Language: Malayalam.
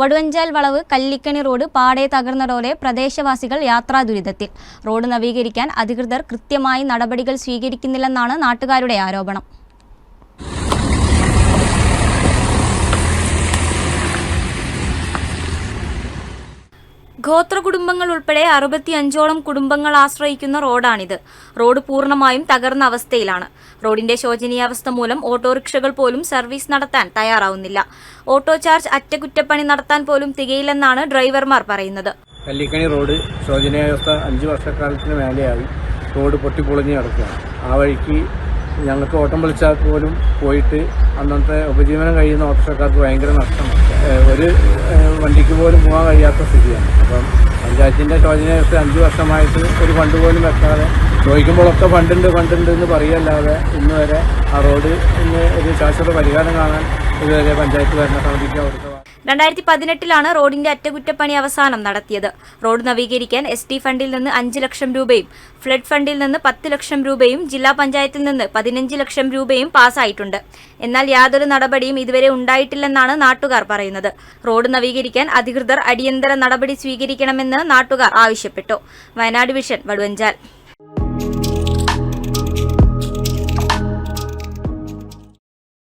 വടുവഞ്ചാൽ വളവ് കല്ലിക്കണി റോഡ് പാടെ തകർന്നതോടെ പ്രദേശവാസികൾ യാത്രാ ദുരിതത്തിൽ. റോഡ് നവീകരിക്കാൻ അധികൃതർ കൃത്യമായി നടപടികൾ സ്വീകരിക്കുന്നില്ലെന്നാണ് നാട്ടുകാരുടെ ആരോപണം. ഗോത്ര കുടുംബങ്ങൾ ഉൾപ്പെടെ അറുപത്തിയഞ്ചോളം കുടുംബങ്ങൾ ആശ്രയിക്കുന്ന റോഡാണിത്. റോഡ് പൂർണമായും തകർന്ന അവസ്ഥയിലാണ്. റോഡിന്റെ ശോചനീയാവസ്ഥ മൂലം ഓട്ടോറിക്ഷകൾ പോലും സർവീസ് നടത്താൻ തയ്യാറാവുന്നില്ല. ഓട്ടോ ചാർജ് അറ്റകുറ്റപ്പണി നടത്താൻ പോലും തികയില്ലെന്നാണ് ഡ്രൈവർമാർ പറയുന്നത്. കല്ലിക്കണി റോഡ് ശോചനീയാവസ്ഥ അഞ്ച് വർഷക്കാലത്തിന് മേലെയായി റോഡ് പൊട്ടിപ്പൊളിഞ്ഞ് കിടക്കുകയാണ്. ആ വഴിക്ക് ഞങ്ങൾക്ക് ഓട്ടം വിളിച്ചാൽ പോലും പോയിട്ട് അന്നത്തെ ഉപജീവനം കഴിയുന്ന ഓട്ടോറിക്ഷക്കാർക്ക് ഭയങ്കര നഷ്ടമാണ് ഒരു വണ്ടിക്ക് പോലും പോകാൻ കഴിയാത്ത സ്ഥിതിയാണ്. അപ്പം പഞ്ചായത്തിന്റെ ശോചനീയാവസ്ഥ അഞ്ച് വർഷമായിട്ട് ഒരു ഫണ്ട് പോലും വെക്കാതെ ചോദിക്കുമ്പോഴൊക്കെ ഫണ്ടുണ്ട് ഫണ്ടുണ്ട് എന്ന് പറയല്ലാതെ ഇന്ന് വരെ ആ റോഡ് ഇന്ന് ഒരു ശാശ്വത പരിഹാരം കാണാൻ ഇതുവരെ പഞ്ചായത്ത് ഭരണസമിതിക്ക് അവിടുത്തെ രണ്ടായിരത്തി പതിനെട്ടിലാണ് റോഡിന്റെ അറ്റകുറ്റപ്പണി അവസാനം നടത്തിയത്. റോഡ് നവീകരിക്കാൻ എസ് ഫണ്ടിൽ നിന്ന് അഞ്ച് ലക്ഷം രൂപയും ഫ്ലഡ് ഫണ്ടിൽ നിന്ന് പത്ത് ലക്ഷം രൂപയും ജില്ലാ പഞ്ചായത്തിൽ നിന്ന് പതിനഞ്ച് ലക്ഷം രൂപയും പാസ്സായിട്ടുണ്ട് എന്നാൽ യാതൊരു നടപടിയും ഇതുവരെ ഉണ്ടായിട്ടില്ലെന്നാണ് നാട്ടുകാർ പറയുന്നത്. റോഡ് നവീകരിക്കാൻ അധികൃതർ അടിയന്തര നടപടി സ്വീകരിക്കണമെന്ന് നാട്ടുകാർ ആവശ്യപ്പെട്ടു. വയനാട് വിഷൻ വടുവഞ്ചാൽ.